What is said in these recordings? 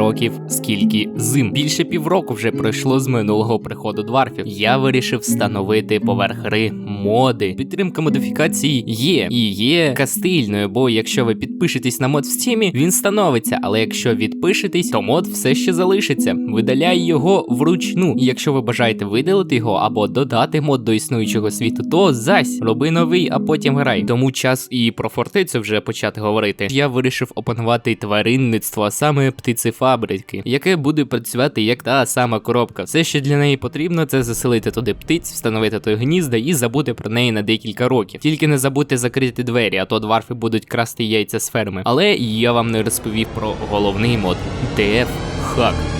років, скільки зим. Більше півроку вже пройшло з минулого приходу дварфів. Я вирішив встановити поверх гри моди. Підтримка модифікації є і є кастильною, бо якщо ви підпишетесь на мод в стімі, він становиться. Але якщо відпишетесь, то мод все ще залишиться. Видаляй його вручну. І якщо ви бажаєте видалити його або додати мод до існуючого світу, то зась роби новий, а потім грай. Тому час і про фортецю вже почати говорити. Я вирішив опанувати тваринництво, а саме птицефабрики, яке буде працювати як та сама коробка. Все, що для неї потрібно, це заселити туди птиць, встановити той гнізда і забути про неї на декілька років. Тільки не забудьте закрити двері, а то дварфи будуть красти яйця з ферми. Але я вам не розповів про головний мод DF Hack.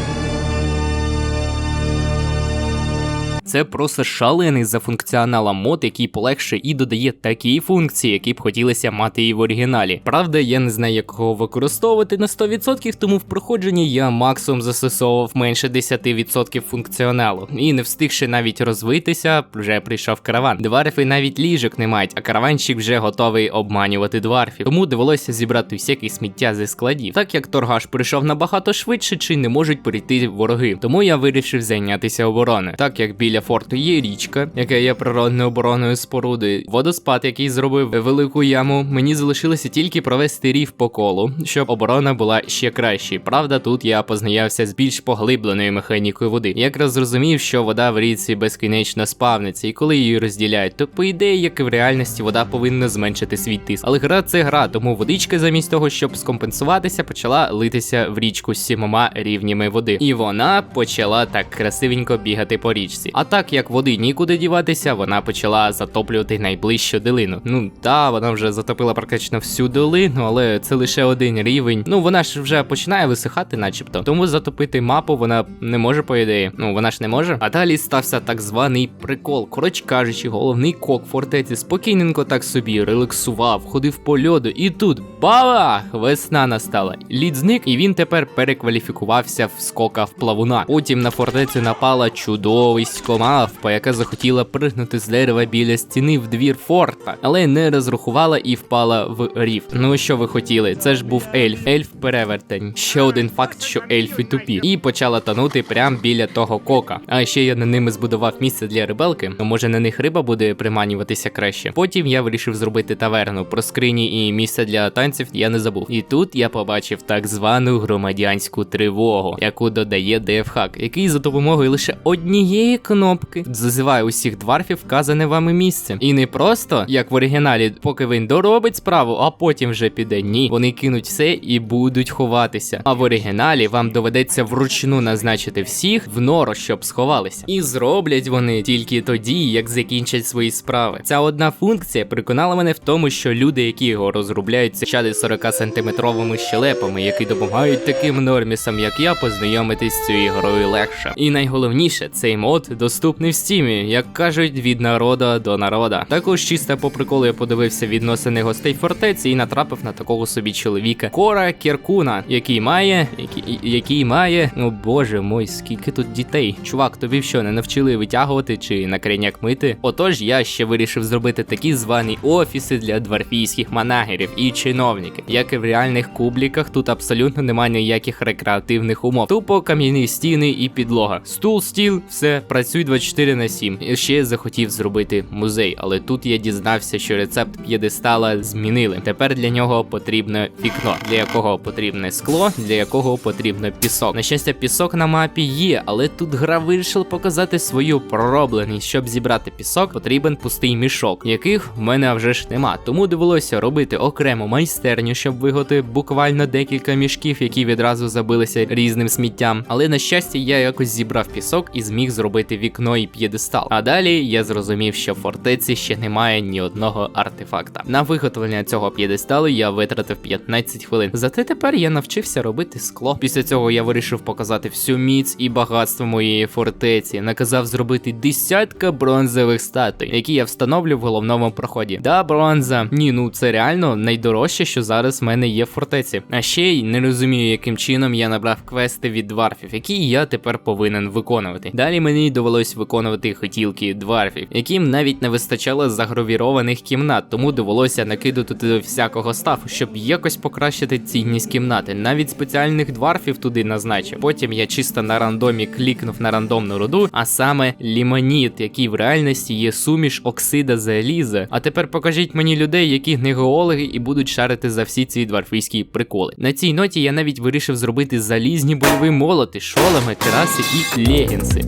Це просто шалений за функціоналом мод, який полегшує і додає такі функції, які б хотілося мати і в оригіналі. Правда, я не знаю, як його використовувати на 100%, тому в проходженні я максимум застосовував менше 10% функціоналу. І не встигши навіть розвитися, вже прийшов караван. Дварфи навіть ліжок не мають, а караванщик вже готовий обманювати дварфів. Тому довелося зібрати всяке сміття зі складів. Так як торгаш прийшов набагато швидше, чи не можуть прийти вороги. Тому я вирішив зайнятися обороною. Так як біля форту є річка, яка є природною обороною споруди, водоспад, який зробив велику яму. Мені залишилося тільки провести рів по колу, щоб оборона була ще краще. Правда, тут я познайомився з більш поглибленою механікою води. Якраз зрозумів, що вода в річці безкінечно спавниться, і коли її розділяють, то по ідеї, як і в реальності, вода повинна зменшити свій тиск. Але гра це гра, тому водичка, замість того, щоб скомпенсуватися, почала литися в річку з сімома рівнями води. І вона почала так красивенько бігати по річці. А так як води нікуди діватися, вона почала затоплювати найближчу долину. Ну та вона вже затопила практично всю долину, але це лише один рівень. Ну вона ж вже починає висихати, начебто. Тому затопити мапу вона не може, по ідеї. Ну вона ж не може. А далі стався так званий прикол. Коротше кажучи, головний кок фортеці спокійненько так собі релаксував, ходив по льоду, і тут бабах! Весна настала. Лід зник, і він тепер перекваліфікувався в скока в плавуна. Потім на фортецю напала чудовисько мавпа, яка захотіла пригнути з дерева біля стіни в двір форта, але не розрахувала і впала в рів. Ну що ви хотіли? Це ж був ельф, ельф перевертень. Ще один факт, що ельфи тупі, і почала тонути прямо біля того кока. А ще я на ними збудував місце для рибалки. То може на них риба буде приманюватися краще. Потім я вирішив зробити таверну про скрині і місце для танців. Я не забув. І тут я побачив так звану громадянську тривогу, яку додає DFHack, який за допомогою лише однієї кнопки зазиває усіх дварфів вказане вами місце. І не просто як в оригіналі, поки він доробить справу, а потім вже піде. Ні, вони кинуть все і будуть ховатися. А в оригіналі вам доведеться вручну назначити всіх в нору, щоб сховалися. І зроблять вони тільки тоді, як закінчать свої справи. Ця одна функція переконала мене в тому, що люди, які його розробляють, це чади 40 сантиметровими щелепами, які допомагають таким нормісам, як я, познайомитись з цією грою легше. І найголовніше, цей мод доступний в стімі, як кажуть, від народа до народа. Також чисто по приколу я подивився відносини гостей фортеці і натрапив на такого собі чоловіка Кора Кіркуна, який має, який, який має, о боже мой, скільки тут дітей. Чувак, тобі що не навчили витягувати чи на креняк мити? Отож, я ще вирішив зробити такі звані офіси для дворфійських манагерів і чиновників. Як і в реальних кубліках, тут абсолютно немає ніяких рекреативних умов. Тупо кам'яні стіни і підлога. Стул, стіл, все працюй 24 на 7. І ще захотів зробити музей, але тут я дізнався, що рецепт п'єдестала змінили. Тепер для нього потрібне вікно, для якого потрібне скло, для якого потрібно пісок. На щастя, пісок на мапі є, але тут гра вирішила показати свою проробленість. Щоб зібрати пісок, потрібен пустий мішок, яких в мене вже ж нема. Тому довелося робити окрему майстерню, щоб виготовити буквально декілька мішків, які відразу забилися різним сміттям. Але на щастя, я якось зібрав пісок і зміг зробити вікно і п'єдестал. А далі я зрозумів, що в фортеці ще немає ні одного артефакта. На виготовлення цього п'єдесталу я витратив 15 хвилин. Зате тепер я навчився робити скло. Після цього я вирішив показати всю міць і багатство моєї фортеці. Наказав зробити десятка бронзових статуй, які я встановлю в головному проході. Да, бронза. Ні, ну це реально найдорожче, що зараз в мене є в фортеці. А ще й не розумію, яким чином я набрав квести від дварфів, які я тепер повинен виконувати. Далі мені довелося доводилось виконувати хотілки дварфів, яким навіть не вистачало загравірованих кімнат, тому довелося накидати всякого стафу, щоб якось покращити цінність кімнати. Навіть спеціальних дварфів туди назначив. Потім я чисто на рандомі клікнув на рандомну руду, а саме лімоніт, який в реальності є суміш оксида заліза. А тепер покажіть мені людей, які не геологи і будуть шарити за всі ці дварфійські приколи. На цій ноті я навіть вирішив зробити залізні бойові молоти, шоломи, тераси і легінси.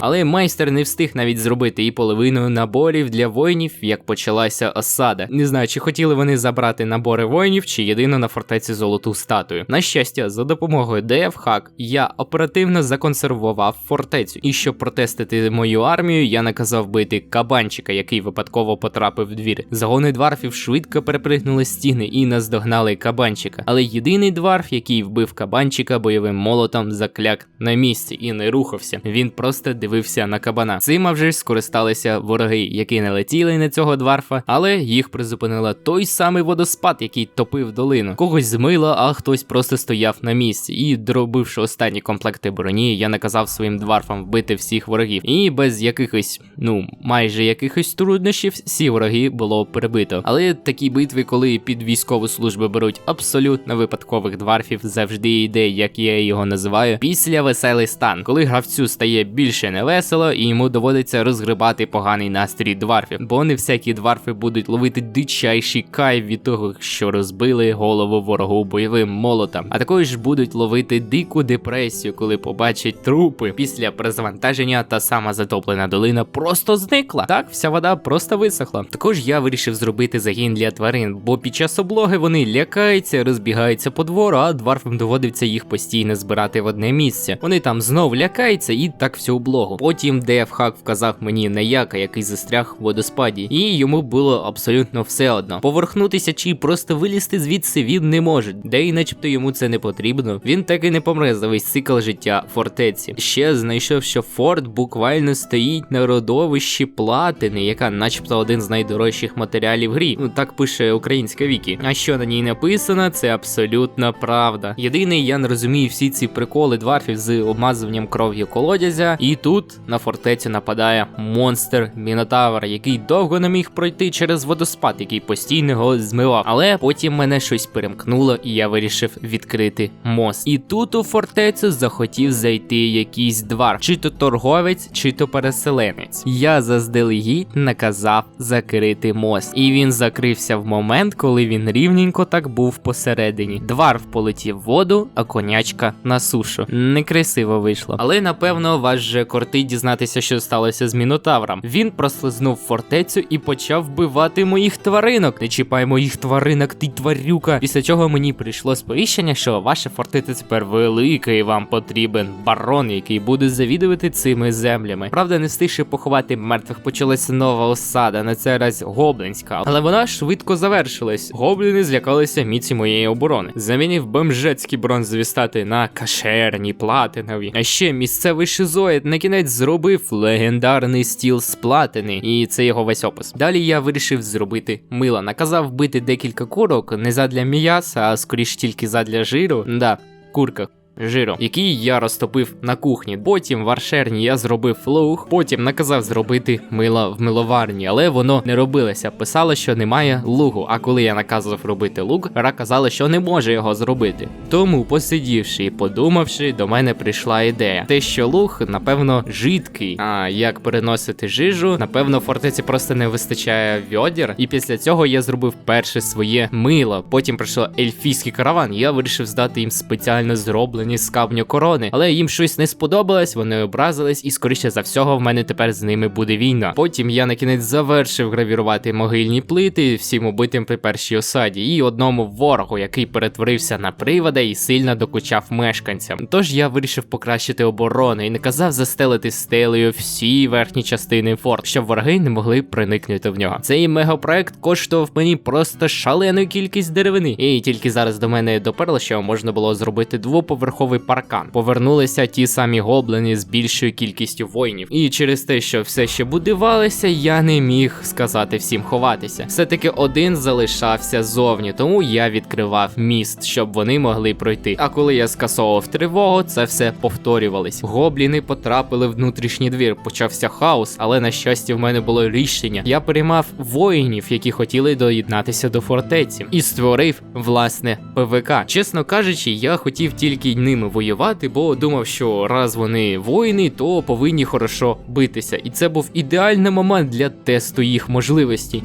Але майстер не встиг навіть зробити і половину наборів для воїнів, як почалася осада. Не знаю, чи хотіли вони забрати набори воїнів, чи єдино на фортеці золоту статую. На щастя, за допомогою DF-Hack я оперативно законсервував фортецю. І щоб протестити мою армію, я наказав бити кабанчика, який випадково потрапив в двір. Загони дварфів швидко перепригнули стіни і наздогнали кабанчика. Але єдиний дварф, який вбив кабанчика бойовим молотом, закляк на місці і не рухався. Він просто дивився на кабана. Цим вже ж скористалися вороги, які не летіли на цього дварфа, але їх призупинила той самий водоспад, який топив долину. Когось змило, а хтось просто стояв на місці. І доробивши останні комплекти броні, я наказав своїм дварфам вбити всіх ворогів. І без якихось, ну майже якихось труднощів, всі вороги було перебито. Але такі битви, коли під військову службу беруть абсолютно випадкових дварфів, завжди йде, як я його називаю, після веселий стан, коли гравцю стає більше невесело, і йому доводиться розгрибати поганий настрій дварфів, бо не всякі дварфи будуть ловити дичайший кайф від того, що розбили голову ворогу бойовим молотом, а також будуть ловити дику депресію, коли побачать трупи. Після перезавантаження та сама затоплена долина просто зникла. Так, вся вода просто висохла. Також я вирішив зробити загін для тварин, бо під час облоги вони лякаються, розбігаються по двору, а дварфам доводиться їх постійно збирати в одне місце. Вони там знов лякаються і так всю облогу. Потім DF-Hack вказав мені на яка, який застряг в водоспаді, і йому було абсолютно все одно. Поверхнутися чи просто вилізти звідси він не може, де і начебто йому це не потрібно. Він так і не помре за весь цикл життя фортеці. Ще знайшов, що форт буквально стоїть на родовищі платини, яка, начебто, один з найдорожчих матеріалів грі. Ну так пише українська вікі. А що на ній написано, це абсолютно правда. Єдиний я не розумію всі ці приколи дварфів з обмазуванням кров'ю колодязя, і тут на фортецю нападає монстр Мінотавр, який довго не міг пройти через водоспад, який постійно його змивав. Але потім мене щось перемкнуло, і я вирішив відкрити мост. І тут у фортецю захотів зайти якийсь двар, чи то торговець, чи то переселенець. Я заздалегідь наказав закрити мост, і він закрився в момент, коли він рівненько так був посередині. Дварф полетів в воду, а конячка на сушу. Некрасиво вийшло. Але напевно вас же кортить дізнатися, що сталося з мінотавром. Він прослизнув фортецю і почав вбивати моїх тваринок. Не чіпай моїх тваринок, ти тварюка. Після чого мені прийшло сповіщення, що ваша фортеця тепер велика і вам потрібен барон, який буде завідувати цими землями. Правда, не встигши поховати мертвих, почалася нова осада, на цей раз гоблинська. Але вона швидко завершилась. Гобліни злякалися міці моєї оборони. Замінив бомжецькі бронзові стати на кашерні, платинові. А ще місцевий шизоїд на кінець зробив легендарний стіл з платини, і це його весь опис. Далі я вирішив зробити мила. Наказав вбити декілька курок не задля м'яса, а скоріш тільки задля жиру. Да, курка. Жиром, який я розтопив на кухні. Потім в аршерні я зробив луг, потім наказав зробити мило в миловарні, але воно не робилося. Писало, що немає лугу. А коли я наказав робити лук, Ра казала, що не може його зробити. Тому, посидівши і подумавши, до мене прийшла ідея. Те, що луг, напевно, жидкий. А як переносити жижу, напевно, фортеці просто не вистачає відер. І після цього я зробив перше своє мило. Потім прийшов ельфійський караван. Я вирішив здати їм спеціально зроблене з камню корони, але їм щось не сподобалось, вони образились, і скоріше за всього в мене тепер з ними буде війна. Потім я на кінець завершив гравірувати могильні плити всім убитим при першій осаді, і одному ворогу, який перетворився на привода і сильно докучав мешканцям. Тож я вирішив покращити оборону і наказав застелити стелею всі верхні частини форт, щоб вороги не могли проникнути в нього. Цей мегапроект коштував мені просто шалену кількість деревини, і тільки зараз до мене доперло, що можна було зробити двоповерхову двоповерховий паркан. Повернулися ті самі гоблини з більшою кількістю воїнів. І через те, що все ще будувалося, я не міг сказати всім ховатися. Все-таки один залишався зовні, тому я відкривав міст, щоб вони могли пройти. А коли я скасовував тривогу, це все повторювалось. Гобліни потрапили в внутрішній двір. Почався хаос, але на щастя, в мене було рішення. Я приймав воїнів, які хотіли доєднатися до фортеці, і створив власне ПВК. Чесно кажучи, я хотів тільки ними воювати, бо думав, що раз вони воїни, то повинні хорошо битися. І це був ідеальний момент для тесту їх можливостей.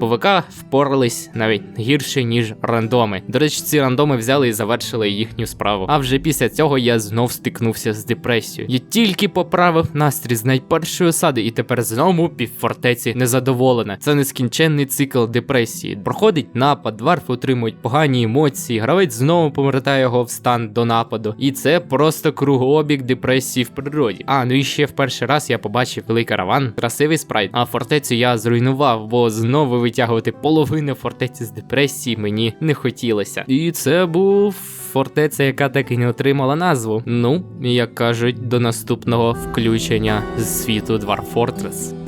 ПВК впорались навіть гірше, ніж рандоми. До речі, ці рандоми взяли і завершили їхню справу. А вже після цього я знов стикнувся з депресією. Я тільки поправив настрій з найпершої осади, і тепер знову півфортеці незадоволена. Це нескінченний цикл депресії. Проходить напад, дварфи отримують погані емоції, гравець знову повертає його в стан до нападу. І це просто кругообіг депресії в природі. А ну і ще в перший раз я побачив великий караван, красивий спрайт. А фортецю я зруйнував, бо знову витягувати половину фортеці з депресії мені не хотілося. І це був фортеця, яка так і не отримала назву. Ну, як кажуть, до наступного включення з світу Dwarf Fortress.